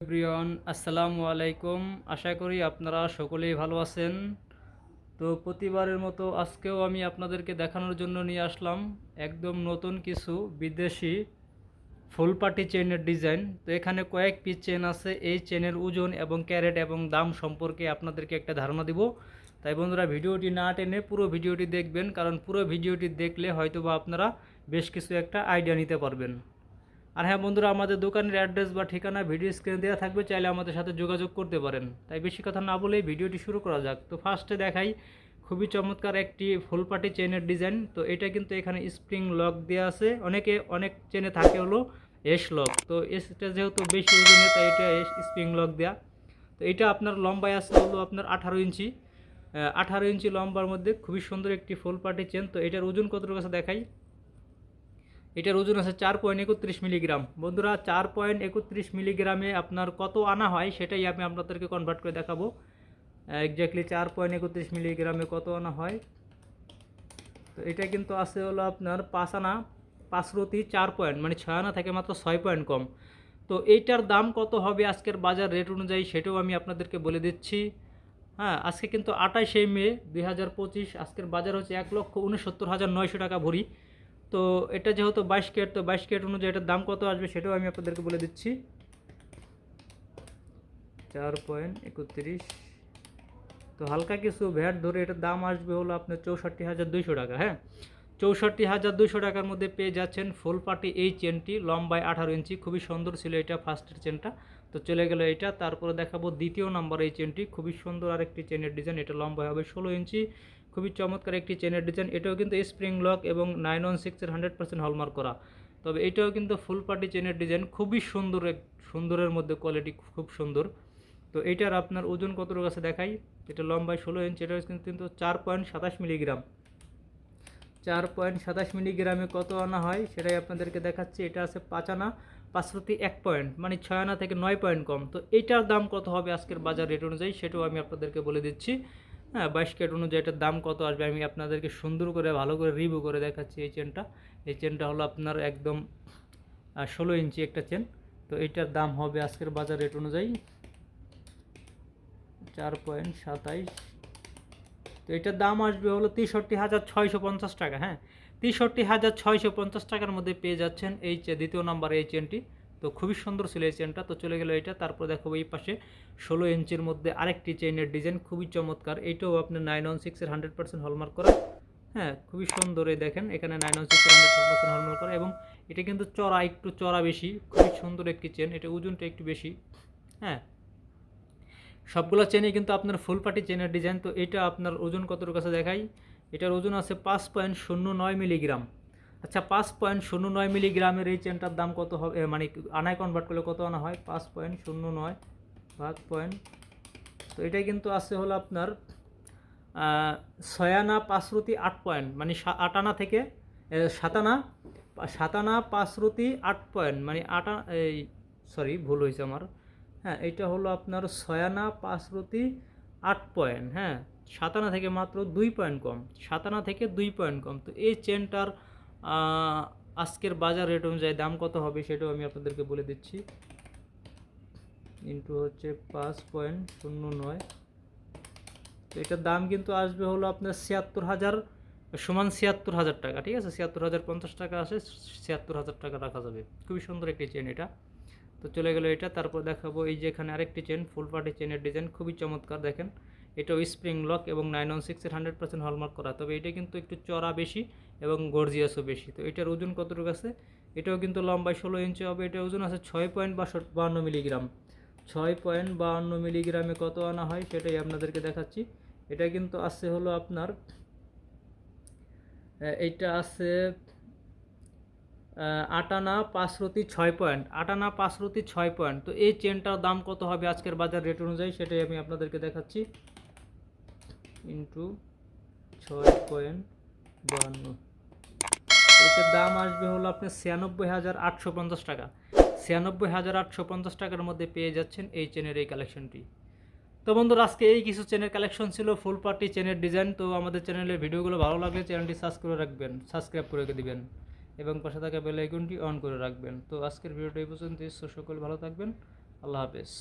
প্রিয়ন আসসালামু আলাইকুম। আশা করি আপনারা সকলেই ভালো আছেন। তো প্রতিবারের মতো আজকেও আমি আপনাদেরকে দেখানোর জন্য নিয়ে আসলাম একদম নতুন কিছু বিদেশি ফুল পাটি চেনের ডিজাইন। তো এখানে কয়েক পিস চেন আছে। এই চেনের ওজন এবং ক্যারেট এবং দাম সম্পর্কে আপনাদেরকে একটা ধারণা দিব। তাই বন্ধুরা, ভিডিওটি না টেনে পুরো ভিডিওটি দেখবেন, কারণ পুরো ভিডিওটি দেখলে হয়তোবা আপনারা বেশ কিছু একটা আইডিয়া নিতে পারবেন। আর হ্যাঁ বন্ধুরা, আমাদের দোকানের অ্যাড্রেস বা ঠিকানা ভিডিও স্ক্রিনে দেওয়া থাকবে, চাইলে আমাদের সাথে যোগাযোগ করতে পারেন। তাই বেশি কথা না বলেই ভিডিওটি শুরু করা যাক। তো ফার্স্টে দেখাই, খুবই চমৎকার একটি ফুল পাটি চেনের ডিজাইন তো এটা কিন্তু এখানে স্প্রিং লক দেওয়া আছে। অনেকে অনেক চেনে থাকে হলো এস লক তো এসটা যেহেতু বেশি ওজনে তাই এটা এস স্প্রিং লক দেওয়া তো এটা আপনার লম্বায় আছে হলো আপনার আঠারো ইঞ্চি। আঠারো ইঞ্চি লম্বার মধ্যে খুবই সুন্দর একটি ফুল পাটি চেন তো এটার ওজন কতটুকু আছে দেখাই। এটার ওজন আছে চার পয়েন্ট একত্রিশ মিলিগ্রাম। বন্ধুরা, চার পয়েন্ট একত্রিশ মিলিগ্রামে আপনার কত আনা হয় সেটাই আমি আপনাদেরকে কনভার্ট করে দেখাবো। এক্স্যাক্টলি চার পয়েন্ট একত্রিশ মিলিগ্রামে কত আনা হয়? তো এটা কিন্তু আছে হলো আপনার পাঁচ আনা, পাঁচ রতি চার পয়েন্ট মানে ছয় আনা থেকে মাত্র ছয় পয়েন্ট কম। তো এইটার দাম কত হবে আজকের বাজার রেট অনুযায়ী সেটাও আমি আপনাদেরকে বলে দিচ্ছি। হ্যাঁ আজকে কিন্তু আঠাশে মে দুই হাজার পঁচিশ, আজকের বাজার হচ্ছে এক লক্ষ উনসত্তর হাজার নয়শো টাকা ভরি। তো এটা যেহেতু বাইশ কেট তো বাইশ কেট অনুযায়ী এটার দাম কত আসবে সেটাও আমি আপনাদেরকে বলে দিচ্ছি। চার পয়েন্ট একত্রিশ। তো হালকা কিছু ভ্যাট ধরে এটার দাম আসবে হলো আপনার চৌষট্টি হাজার দুইশো টাকা হ্যাঁ? চৌষট্টি হাজার দুইশো টাকার মধ্যে পেয়ে যাচ্ছেন ফুল পার্টি এই চেনটি, লম্বায় আঠারো ইঞ্চি, খুবই সুন্দর ছিল এটা ফার্স্টের চেনটা। তো চলে গেল এটা, তারপরে দেখাবো দ্বিতীয় নাম্বার এই চেনটি, খুবই সুন্দর আরেকটি চেনের ডিজাইন, এটা লম্বায় হবে ষোলো ইঞ্চি। খুবই চমৎকার একটি চেনের ডিজাইন এটাও কিন্তু স্প্রিং লক এবং নাইন ওয়ান সিক্সের হান্ড্রেড পার্সেন্ট হলমার্ক করা। তবে এটাও কিন্তু ফুল পার্টি চেনের ডিজাইন খুবই সুন্দর এক, সুন্দরের মধ্যে কোয়ালিটি খুব সুন্দর। তো এইটার আপনার ওজন কতটুকু আছে দেখাই। এটা লম্বায় ষোলো ইঞ্চ এটা কিন্তু কিন্তু চার পয়েন্ট সাতাশ মিলিগ্রাম চার পয়েন্ট সাতাশ মিলিগ্রামে কত আনা হয় সেটাই আপনাদেরকে দেখাচ্ছি। এটা আছে পাঁচ আনা পাঁচ প্রতি এক পয়েন্ট মানে ছয় আনা থেকে নয় পয়েন্ট কম। তো এইটার দাম কত হবে আজকের বাজার রেট অনুযায়ী সেটাও আমি আপনাদেরকে বলে দিচ্ছি। হ্যাঁ বাইশ কেট অনুযায়ী এটার দাম কত আসবে? আমি আপনাদেরকে সুন্দর করে, ভালো করে রিভিউ করে দেখাচ্ছি এই চেনটা এই চেনটা হলো আপনার একদম ষোলো ইঞ্চি একটা চেন তো এইটার দাম হবে আজকের বাজার রেট অনুযায়ী চার পয়েন্ট সাতাইশ। তো এটার দাম আসবে হলো তেষট্টি হাজার ছয়শো পঞ্চাশ টাকা হ্যাঁ। তেষট্টি হাজার ছয়শো পঞ্চাশ টাকার মধ্যে পেয়ে যাচ্ছেন এই দ্বিতীয় নাম্বার এই চেনটি তো খুবই সুন্দর ছিল এই চেনটা তো চলে গেল এটা তারপর দেখো এই পাশে ষোলো ইঞ্চির মধ্যে আরেকটি চেনের ডিজাইন খুবই চমৎকার। এইটাও আপনার নাইন ওয়ান সিক্সের হান্ড্রেড পার্সেন্ট হলমার্ক করা। হ্যাঁ খুবই সুন্দর এই দেখেন। এখানে নাইন ওয়ান সিক্সের হান্ড্রেড পার্সেন্ট হলমার্ক করা এবং এটা কিন্তু চড়া, একটু চড়া বেশি। খুবই সুন্দর একটি চেন এটা ওজনটা একটু বেশি। হ্যাঁ। সবগুলো চেনই কিন্তু আপনার ফুল পাটি চেনের ডিজাইন তো এটা আপনার ওজন কতটুকু কাছে দেখাই? এটার ওজন আছে পাঁচ পয়েন্ট শূন্য নয় মিলিগ্রাম আচ্ছা পাঁচ পয়েন্ট শূন্য নয় মিলিগ্রামের এই চেনটার দাম কত হবে? মানে আনায় কনভার্ট করলে কত আনা হয়? পাঁচ পয়েন্ট শূন্য নয় ভাগ পয়েন্ট। তো এটাই কিন্তু আছে হলো আপনার ছয়ানা পাঁচরতি আট পয়েন্ট মানে সা- আট আনা থেকে এ, সাত আনা সাত আনা পাঁচরতি আট পয়েন্ট মানে আট এই সরি ভুল হয়েছে আমার। হ্যাঁ এটা হলো আপনার ছয়ানা পাঁচরতি আট পয়েন্ট হ্যাঁ। সাতানা থেকে মাত্র দুই পয়েন্ট কম সাতানা থেকে দুই পয়েন্ট কম। তো এই চেনটার আজকের বাজার রেট অনুযায়ী দাম কত হবে সেটাও আমি আপনাদেরকে বলে দিচ্ছি। ইন্টু হচ্ছে পাঁচ পয়েন্ট শূন্য নয়। তো এটার দাম কিন্তু আসবে হলো আপনার ছিয়াত্তর হাজার সমান ছিয়াত্তর হাজার টাকা, ঠিক আছে? ছিয়াত্তর হাজার পঞ্চাশ টাকা আসে, ছিয়াত্তর হাজার টাকা রাখা যাবে। খুবই সুন্দর একটি চেন এটা। তো চলে গেলো এটা, তারপর দেখাবো এই যে এখানে আরেকটি চেন ফুল পার্টি চেনের ডিজাইন খুবই চমৎকার, দেখেন। এটাও স্প্রিং লক এবং নাইন ওয়ান সিক্সের হান্ড্রেড পার্সেন্ট হলমার্ক করা। তবে এটা কিন্তু একটু চড়া বেশি এবং গর্জিয়াসও বেশি। তো এটার ওজন কতটুকু আছে? এটাও কিন্তু লম্বায় ষোলো ইঞ্চি হবে। এটার ওজন আছে ছয় পয়েন্ট বান্ন মিলিগ্রাম। ছয় পয়েন্ট বাহান্ন মিলিগ্রামে কত আনা হয় সেটাই আপনাদেরকে দেখাচ্ছি। এটা কিন্তু আছে হলো আপনার এইটা আছে আটানা পাঁচরতি ছয় পয়েন্ট। আটানা পাঁচরতি ছয় পয়েন্ট। তো এই চেনটার দাম কত হবে আজকের বাজার রেট অনুযায়ী সেটাই আমি আপনাদেরকে দেখাচ্ছি। ইন্টু ছয় পয়েন্ট বাহান্ন। এটার দাম আসবে হলো আপনার ছিয়ানব্বই হাজার আটশো পঞ্চাশ টাকা। ছিয়ানব্বই হাজার আটশো পঞ্চাশ টাকার মধ্যে পেয়ে যাচ্ছেন এই চেনের এই কালেকশনটি তো বন্ধুরা, আজকে এই কিছু চেনের কালেকশন ছিল ফুল পার্টি চেনের ডিজাইন তো আমাদের চ্যানেলের ভিডিওগুলো ভালো লাগলে চ্যানেলটি সাবস্ক্রাইব করে রাখবেন সাবস্ক্রাইব করে দিবেন এবং পাশে থাকা বেল আইকনটি অন করে রাখবেন। তো আজকের ভিডিওটা এই পর্যন্ত সকল ভালো থাকবেন। আল্লাহ হাফেজ।